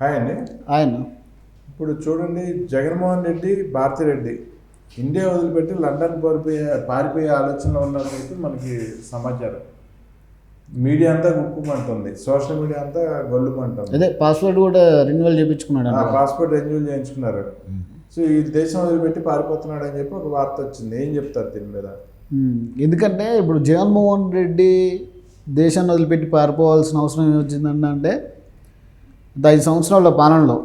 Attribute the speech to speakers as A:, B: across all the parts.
A: Hi అండి.
B: ఆయన
A: ఇప్పుడు చూడండి జగన్మోహన్ రెడ్డి భారతిరెడ్డి ఇండియా వదిలిపెట్టి లండన్ పారిపోయే పారిపోయే ఆలోచనలో ఉన్నట్లయితే మనకి సమాచారం. మీడియా అంతా గుప్పుమంటుంది సోషల్ మీడియా అంతా గొల్లుమంటుంది.
B: అదే పాస్వర్డ్ కూడా రెన్యువల్ చేయించుకున్నాడు
A: పాస్పోర్ట్ రెన్యూల్ చేయించుకున్నారు. సో ఈ దేశం వదిలిపెట్టి పారిపోతున్నాడు అని చెప్పి ఒక వార్త వచ్చింది. ఏం చెప్తారు దీని మీద?
B: ఎందుకంటే ఇప్పుడు జగన్మోహన్ రెడ్డి దేశాన్ని వదిలిపెట్టి పారిపోవాల్సిన అవసరం ఏమొచ్చిందంటే ఐదు సంవత్సరాల పాలనలో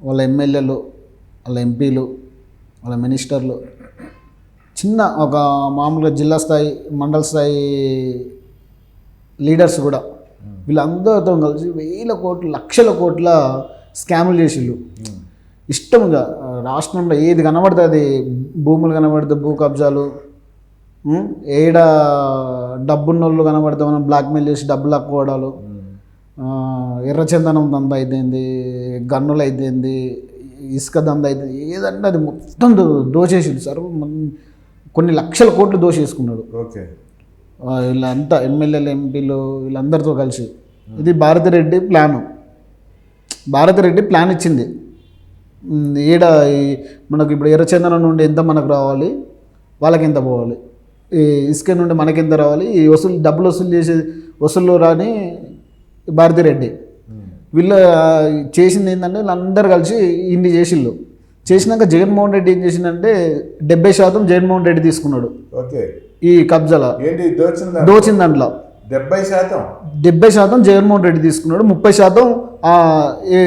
B: వాళ్ళ ఎమ్మెల్యేలు వాళ్ళ ఎంపీలు వాళ్ళ మినిస్టర్లు చిన్న ఒక మామూలుగా జిల్లా స్థాయి మండల స్థాయి లీడర్స్ కూడా వీళ్ళందరితో కలిసి వేల కోట్ల లక్షల కోట్ల స్కాములు చేసిళ్ళు ఇష్టంగా రాష్ట్రంలో ఏది కనబడితే అది భూములు కనబడితే భూ కబ్జాలు ఉం? ఏడ డబ్బున్నోళ్ళు కనబడితే మనం బ్లాక్మెయిల్ చేసి డబ్బులు లాక్కోవడాలు ఎర్రచందనం దంద అయిపోయింది గన్నులు అయిపోయింది ఇసుక దంద అయిపోయింది ఏదంటే అది మొత్తం దోచేసింది సార్. కొన్ని లక్షల కోట్లు దోచేసుకున్నాడు.
A: ఓకే.
B: వీళ్ళంతా ఎమ్మెల్యేలు ఎంపీలు వీళ్ళందరితో కలిసి. ఇది భారతిరెడ్డి ప్లాను. భారతిరెడ్డి ప్లాన్ ఇచ్చింది. ఈడ మనకు ఇప్పుడు ఎర్రచందనం నుండి ఎంత మనకు రావాలి వాళ్ళకి ఎంత పోవాలి? ఈ ఇసుక నుండి మనకి ఎంత రావాలి? ఈ వసూలు డబ్బులు వసూలు చేసే వసూలు రాని భారతిరెడ్డి. వీళ్ళు చేసింది ఏంటంటే వీళ్ళందరూ కలిసి ఇన్ని చేసిళ్ళు. చేసినాక జగన్మోహన్ రెడ్డి ఏం చేసిందంటే డెబ్బై శాతం జగన్మోహన్ రెడ్డి తీసుకున్నాడు.
A: ఓకే.
B: ఈ కబ్జాల.
A: ఏంటి దోచిందా
B: దోచిన దాంట్లో.
A: డెబ్బై శాతం?
B: డెబ్బై శాతం జగన్మోహన్ రెడ్డి తీసుకున్నాడు. ముప్పై శాతం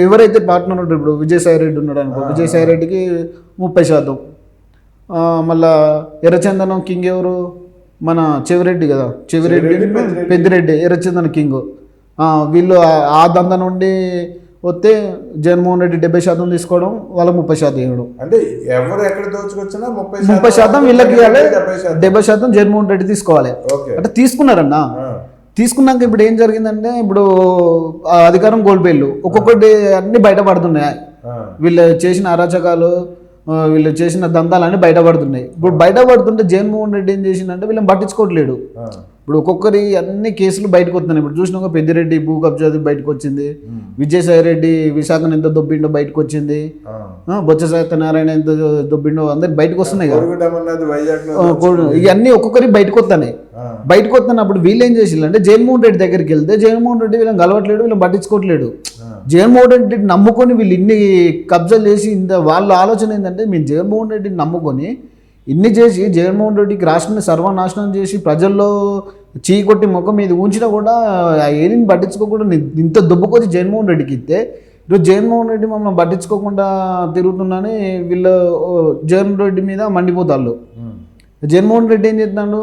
B: ఎవరైతే పార్ట్నర్ ఉంటారు ఇప్పుడు విజయసాయి రెడ్డి ఉన్నాడు అనుకో విజయసాయి రెడ్డికి ముప్పై శాతం. మళ్ళా ఎర్రచందనం కింగ్ ఎవరు? మన చెవిరెడ్డి కదా. చెవిరెడ్డి
A: పెద్దిరెడ్డి.
B: ఎర్రచందనం కింగ్. వీళ్ళు ఆ- దంద నుండి వస్తే జగన్మోహన్ రెడ్డి డెబ్బై శాతం తీసుకోవడం వాళ్ళ ముప్పై శాతం ఇవ్వడం.
A: అంటే ఎవరు ఎక్కడ దోచుకొచ్చినా ముప్పై
B: ముప్పై శాతం వీళ్ళకి ఇవ్వాలి
A: డెబ్బై శాతం.
B: జగన్మోహన్ రెడ్డి తీసుకోవాలి. అంటే తీసుకున్నారన్నా. తీసుకున్నాక ఇప్పుడు ఏం జరిగిందంటే ఇప్పుడు అధికారం కోల్పోయిళ్ళు. ఒక్కొక్కటి అన్ని బయటపడుతున్నాయి. వీళ్ళు చేసిన అరాచకాలు వీళ్ళు చేసిన దందాలన్నీ బయటపడుతున్నాయి. ఇప్పుడు బయటపడుతుంటే జగన్మోహన్ రెడ్డి ఏం చేసిందంటే వీళ్ళని పట్టించుకోవట్లేడు. ఇప్పుడు ఒక్కొక్కరి అన్ని కేసులు బయటకు వస్తున్నాయి ఇప్పుడు చూసినాక పెద్దిరెడ్డి భూ కబ్జాది బయటకు వచ్చింది విజయసాయి రెడ్డి విశాఖను ఎంత దొబ్బిండో బయటకు వచ్చింది బొత్స సత్యనారాయణ ఎంత దొబ్బిండో అందరు బయటకు వస్తున్నాయి కదా ఇవన్నీ ఒక్కొక్కరి బయటకు వస్తున్నాయి బయటకు వస్తున్నప్పుడు వీళ్ళు ఏం చేసిల్లు అంటే జగన్మోహన్ రెడ్డి దగ్గరికి వెళ్తే జగన్మోహన్ రెడ్డి వీళ్ళని కలవట్లేడు వీళ్ళని పట్టించుకోవట్లేడు. జగన్మోహన్ రెడ్డిని నమ్ముకొని వీళ్ళు ఇన్ని కబ్జాలు చేసి ఇంత వాళ్ళ ఆలోచన ఏంటంటే మేము జగన్మోహన్ రెడ్డిని నమ్ముకొని ఇన్ని చేసి జగన్మోహన్ రెడ్డికి రాష్ట్రాన్ని సర్వనాశనం చేసి ప్రజల్లో చీ కొట్టి ముఖం మీద ఉంచినా కూడా ఆ ఏరిని పట్టించుకోకుండా ఇంత దుబ్బకొచ్చి జగన్మోహన్ రెడ్డికి ఇస్తే ఈరోజు జగన్మోహన్ రెడ్డి మమ్మల్ని పట్టించుకోకుండా తిరుగుతున్నాని వీళ్ళు జగన్ రెడ్డి మీద మండిపోతాళ్ళు. జగన్మోహన్ రెడ్డి ఏం చేస్తున్నాడు?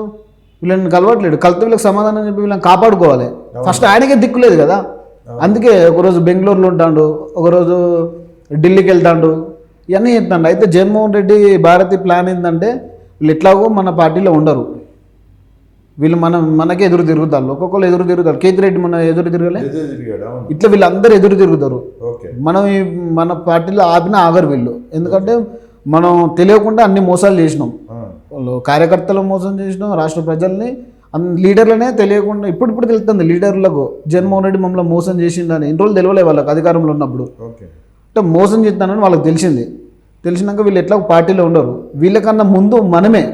B: వీళ్ళని కలవట్లేడు కలితే వీళ్ళకి సమాధానం చెప్పి వీళ్ళని కాపాడుకోవాలి. ఫస్ట్ ఆయనకే దిక్కులేదు కదా. అందుకే ఒకరోజు బెంగళూరులో ఉంటాడు ఒకరోజు ఢిల్లీకి వెళ్తాడు ఇవన్నీ చెప్తాడు. అయితే జగన్మోహన్ రెడ్డి భారతి ప్లాన్ ఏంటంటే వీళ్ళు ఎట్లాగో మన పార్టీలో ఉండరు. వీళ్ళు మన మనకే ఎదురు తిరుగుతారు ఒక్కొక్కరు ఎదురు తిరుగుతారు. కేతిరెడ్డి మన ఎదురు తిరగలే? ఇట్లా వీళ్ళందరూ ఎదురు తిరుగుతారు. మనం ఈ మన పార్టీలో ఆపినా ఆగరు వీళ్ళు. ఎందుకంటే మనం తెలియకుండా అన్ని మోసాలు చేసినాం. కార్యకర్తలు మోసం చేసినాం రాష్ట్ర ప్రజల్ని లీడర్లనే తెలియకుండా ఇప్పుడు ఇప్పుడు తెలుస్తుంది లీడర్లకు జగన్మోహన్ రెడ్డి మమ్మల్ని మోసం చేసిండని. ఇన్ని రోజులు తెలియలే వాళ్ళకి అధికారంలో ఉన్నప్పుడు.
A: ఓకే.
B: అంటే మోసం చేస్తానని వాళ్ళకి తెలిసింది. తెలిసినాక వీళ్ళు ఎట్లా పార్టీలో ఉండరు. వీళ్ళకన్నా ముందు మనమే.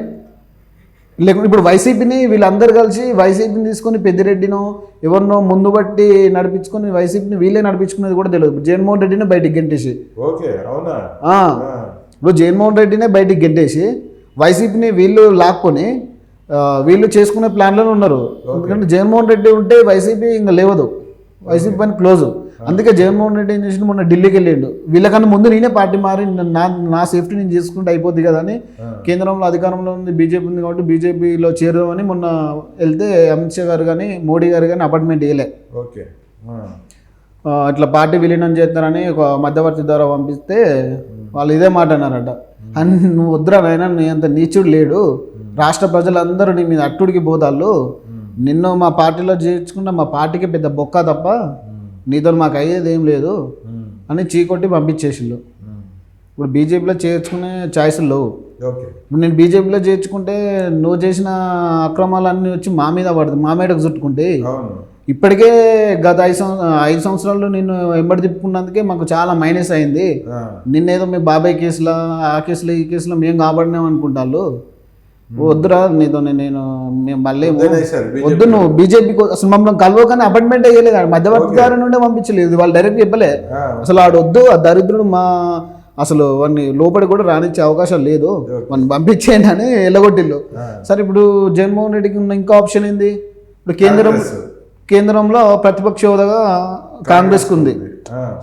B: లేకుంటే ఇప్పుడు వైసీపీని వీళ్ళందరూ కలిసి వైసీపీని తీసుకొని పెద్దిరెడ్డినో ఎవరినో ముందు బట్టి నడిపించుకొని వైసీపీని వీళ్ళే నడిపించుకునేది కూడా తెలియదు. జగన్మోహన్ రెడ్డిని బయటికి గెంటేసి.
A: ఓకే అవునా?
B: ఇప్పుడు జగన్మోహన్ రెడ్డినే బయటికి గెంటేసి వైసీపీని వీళ్ళు లాక్కొని వీళ్ళు చేసుకునే ప్లాన్లోనే ఉన్నారు. ఎందుకంటే జగన్మోహన్ రెడ్డి ఉంటే వైసీపీ ఇంకా లేవదు. వైసీపీ పని క్లోజ్. అందుకే జగన్మోహన్ రెడ్డి ఏం చేసిండు మొన్న ఢిల్లీకి వెళ్ళిండు. వీళ్ళకన్నా ముందు నేనే పార్టీ మారి నా నా సేఫ్టీ నేను చేసుకుంటే అయిపోద్ది కదా అని కేంద్రంలో అధికారంలో ఉంది బీజేపీ ఉంది కాబట్టి బీజేపీలో చేరుదామని మొన్న వెళ్తే అమిత్ షా గారు కానీ మోడీ గారు కానీ అపార్ట్మెంట్ ఇవ్వలే
A: ఓకే.
B: ఇట్లా పార్టీ విలీనం చేస్తారని ఒక మధ్యవర్తి ద్వారా పంపిస్తే వాళ్ళు ఇదే మాట అన్నారట. అని నువ్వు వద్దురా నాయన నీ అంత నీచుడు లేడు. రాష్ట్ర ప్రజలందరూ నీ మీద అట్టుడికి పోతాళ్ళు నిన్ను మా పార్టీలో చేర్చుకుంటే మా పార్టీకి పెద్ద బొక్క తప్ప నీతో మాకు అయ్యేది ఏం లేదు అని చీకొట్టి పంపించేసిండు. ఇప్పుడు బీజేపీలో చేర్చుకునే ఛాయిస్లు లేవు. ఇప్పుడు నేను బీజేపీలో చేర్చుకుంటే నువ్వు చేసిన అక్రమాలన్నీ వచ్చి మా మీద పడుతుంది మా మీదకు చుట్టుకుంటే ఇప్పటికే గత ఐదు సంవత్సరం ఐదు సంవత్సరాల్లో నేను వెంబడి తిప్పుకున్నందుకే మాకు చాలా మైనస్ అయింది. నిన్నేదో మీ బాబాయ్ కేసులో ఆ కేసులో ఈ కేసులో మేము కాబడినాం అనుకుంటాళ్ళు. వద్దురా నీతో నేను మేము మళ్ళీ వద్దు నువ్వు బీజేపీ అసలు మమ్మల్ని కలవకని అపాయింట్మెంట్ అయ్యలేదు ఆడ మధ్యవర్తి ద్వారా నుండే పంపించలేదు వాళ్ళు డైరెక్ట్ చెప్పలే.
A: ఆ,
B: అసలు ఆడు వద్దు ఆ దరిద్రుడు మా అసలు వాడిని లోపలి కూడా రానిచ్చే అవకాశం లేదు. వాడిని పంపించేయండి అని ఎల్లగొట్టిల్లు. సరే ఇప్పుడు జగన్మోహన్ రెడ్డికి ఉన్న ఇంకో ఆప్షన్ ఏంది? ఇప్పుడు కేంద్రం. కేంద్రంలో ప్రతిపక్ష హోదాగా కాంగ్రెస్కి ఉంది.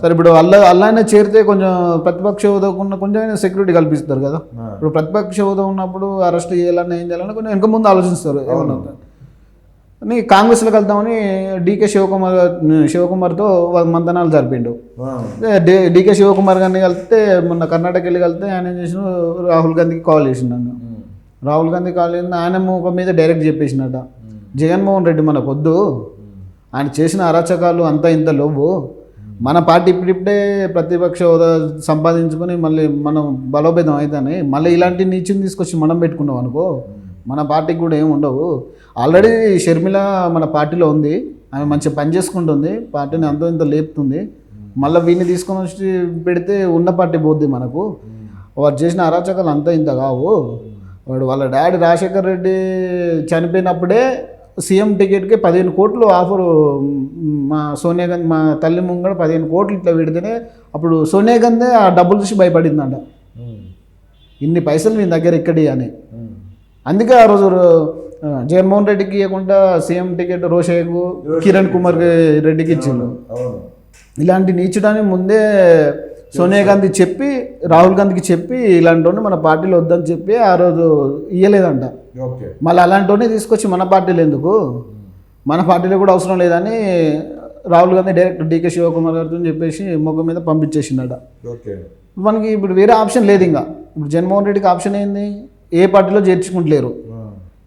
B: సరే ఇప్పుడు అల్ల అల్లానే చేరితే కొంచెం ప్రతిపక్ష హోదా ఉన్న కొంచెం సెక్యూరిటీ కల్పిస్తారు కదా. ఇప్పుడు ప్రతిపక్ష హోదా ఉన్నప్పుడు అరెస్ట్ చేయాలన్నా ఏం చేయాలన్నా కొంచెం వెనక ముందు ఆలోచిస్తారు. ఏమన్నా అని కాంగ్రెస్లోకి వెళ్తామని డీకే శివకుమార్ శివకుమార్తో మంతనాలు జరిపిండు. డీకే శివకుమార్ గారిని కలిస్తే మొన్న కర్ణాటక వెళ్ళి కలిస్తే ఆయన ఏం చేసిన రాహుల్ గాంధీకి కాల్ చేసిండు నన్ను. రాహుల్ గాంధీ కాల్ చేసింది ఆయన ముఖం మీద డైరెక్ట్ చెప్పేసినట. జగన్మోహన్ రెడ్డి మనకు వద్దు. ఆయన చేసిన అరాచకాలు అంతా ఇంత లోవు మన పార్టీ ఇప్పుడిప్పుడే ప్రతిపక్ష హోదా సంపాదించుకొని మళ్ళీ మనం బలోపేతం అవుతానే మళ్ళీ ఇలాంటి నీచుని తీసుకొచ్చి మనం పెట్టుకున్నాం అనుకో మన పార్టీకి కూడా ఏమి ఉండవు. ఆల్రెడీ షర్మిల మన పార్టీలో ఉంది ఆమె మంచిగా పని చేసుకుంటుంది పార్టీని అంతో ఇంత లేపుతుంది. మళ్ళీ వీడిని తీసుకొని వచ్చి పెడితే ఉన్న పార్టీ పోద్ది మనకు. వాడు చేసిన అరాచకాలు అంతా ఇంత కావు. వాడు వాళ్ళ డాడీ రాజశేఖర్ రెడ్డి చనిపోయినప్పుడే సీఎం టికెట్కి పదిహేను కోట్లు ఆఫర్ మా సోనియా గాంధీ మా తల్లి ముంగడ పదిహేను కోట్లు ఇట్లా పెడితేనే అప్పుడు సోనియా గాంధీ ఆ డబ్బులు చూసి భయపడిందంట. ఇన్ని పైసలు నీ దగ్గర ఇక్కడి అని. అందుకే ఆ రోజు జగన్మోహన్ రెడ్డికి ఇవ్వకుండా సీఎం టికెట్ రోషయ్యకు కిరణ్ కుమార్ రెడ్డికి ఇచ్చిండు. ఇలాంటి నీచడాన్ని ముందే సోనియా గాంధీ చెప్పి రాహుల్ గాంధీకి చెప్పి ఇలాంటి మన పార్టీలో వద్దని చెప్పి ఆ రోజు ఇయ్యలేదంట. మళ్ళీ అలాంటి వాడిని తీసుకొచ్చి మన పార్టీలో ఎందుకు? మన పార్టీలో కూడా అవసరం లేదని రాహుల్ గాంధీ డైరెక్ట్ డీకే శివకుమార్ గారితో చెప్పేసి మొగ్గ మీద పంపించేసిండట.
A: ఓకే.
B: మనకి ఇప్పుడు వేరే ఆప్షన్ లేదు ఇంకా. ఇప్పుడు జగన్మోహన్ రెడ్డికి ఆప్షన్ ఏంది? ఏ పార్టీలో చేర్చుకుంటలేరు.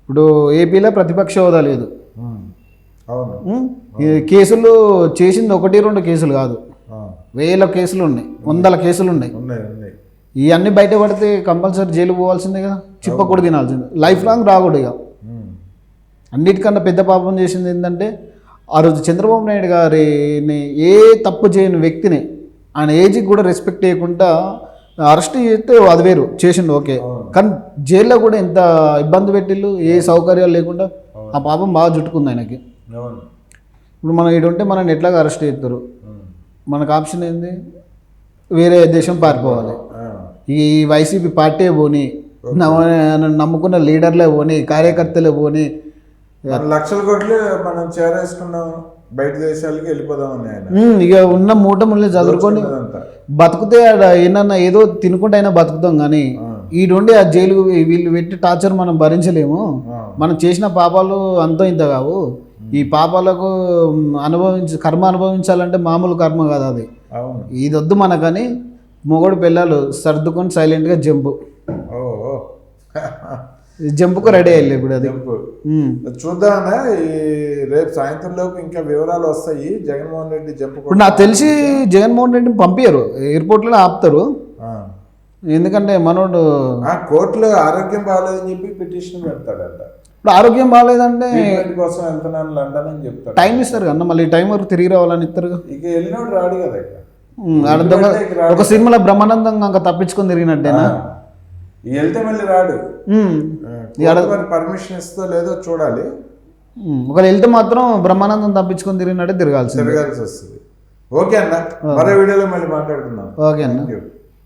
B: ఇప్పుడు ఏపీలో ప్రతిపక్ష హోదా లేదు. కేసులు చేసింది ఒకటి రెండు కేసులు కాదు. వేల కేసులు ఉన్నాయి. వందల కేసులు ఉన్నాయి. ఇవన్నీ బయట పడితే కంపల్సరీ జైలు పోవాల్సిందే కదా. చిప్ప కూడా తినాల్సిందే. లైఫ్ లాంగ్ రాకూడదు ఇక.
A: ఉమ్,
B: అన్నిటికన్నా పెద్ద పాపం చేసింది ఏంటంటే ఆ రోజు చంద్రబాబు నాయుడు గారిని ఏ తప్పు చేయని వ్యక్తిని ఆయన ఏజ్కి కూడా రెస్పెక్ట్ చేయకుండా అరెస్ట్ చేస్తే అది వేరు చేసిండు ఓకే. కానీ జైల్లో కూడా ఎంత ఇబ్బంది పెట్టిళ్ళు ఏ సౌకర్యాలు లేకుండా ఆ పాపం బాగా చుట్టుకుంది ఆయనకి. ఇప్పుడు మనం ఇటు ఉంటే మనల్ని ఎట్లాగా అరెస్ట్ చేస్తారు? మనకు ఆప్షన్ ఏంది? వేరే దేశం పారిపోవాలి. ఈ వైసీపీ పార్టీ పోని నమ్మ- నమ్ముకున్న లీడర్లే పోని కార్యకర్తలే పోని
A: లక్షల కోట్లు మనం చేరేసుకున్నాం. బయట దేశాలకి
B: ఉమ్, ఇక ఉన్న మూట ముళ్ళే చదువుకొని బతుకుతే ఏమన్నా ఏదో తినుకుంటే అయినా బతుకుతాం కానీ ఈ నుండి ఆ జైలు వీళ్ళు పెట్టి టార్చర్ మనం భరించలేము. మనం చేసిన పాపాలు అంతో ఇంత కావు. ఈ పాపాలకు అనుభవించి కర్మ అనుభవించాలంటే మామూలు కర్మ కాదు అది.
A: అవును.
B: ఇది వద్దు మనకని మొగడు పిల్లలు సర్దుకొని సైలెంట్గా జంపు. జంపుకు రెడీ అయ్యాలి ఇప్పుడు అది.
A: ఈ రేపు సాయంత్రం లోపు ఇంకా వివరాలు వస్తాయి. జగన్మోహన్ రెడ్డి జంపు
B: ఇప్పుడు నాకు తెలిసి జగన్మోహన్ రెడ్డిని పంపించరు ఎయిర్పోర్ట్లో ఆపుతారు. ఎందుకంటే మనోడు
A: కోర్టులో ఆరోగ్యం బాగాలేదని చెప్పి పిటిషన్ పెడతాడంట.
B: ఇప్పుడు ఆరోగ్యం బాగాలేదంటే
A: కోసం వెళ్తున్నాను లండన్ అని
B: టైం ఇస్తారు కన్నా మళ్ళీ టైం వరకు తిరిగి రావాలని ఇస్తారు
A: ఇక వెళ్ళినోడు రాడు కదా ఇక.
B: ఒక సినిమాలో బ్రహ్మానందం ఇంకా తప్పించుకొని తిరిగినట్టేనా?
A: వెళ్తే మళ్ళీ రాడు. పర్మిషన్ ఇస్తో లేదో చూడాలి.
B: ఒకవేళ వెళ్తే మాత్రం బ్రహ్మానందం తప్పించుకొని తిరిగినట్టే తిరగాల్సింది.
A: తిరగాల్సి వస్తుంది. ఓకే అన్న. మరో వీడియోలో మళ్ళీ మాట్లాడుకుందాం.
B: ఓకే అన్న.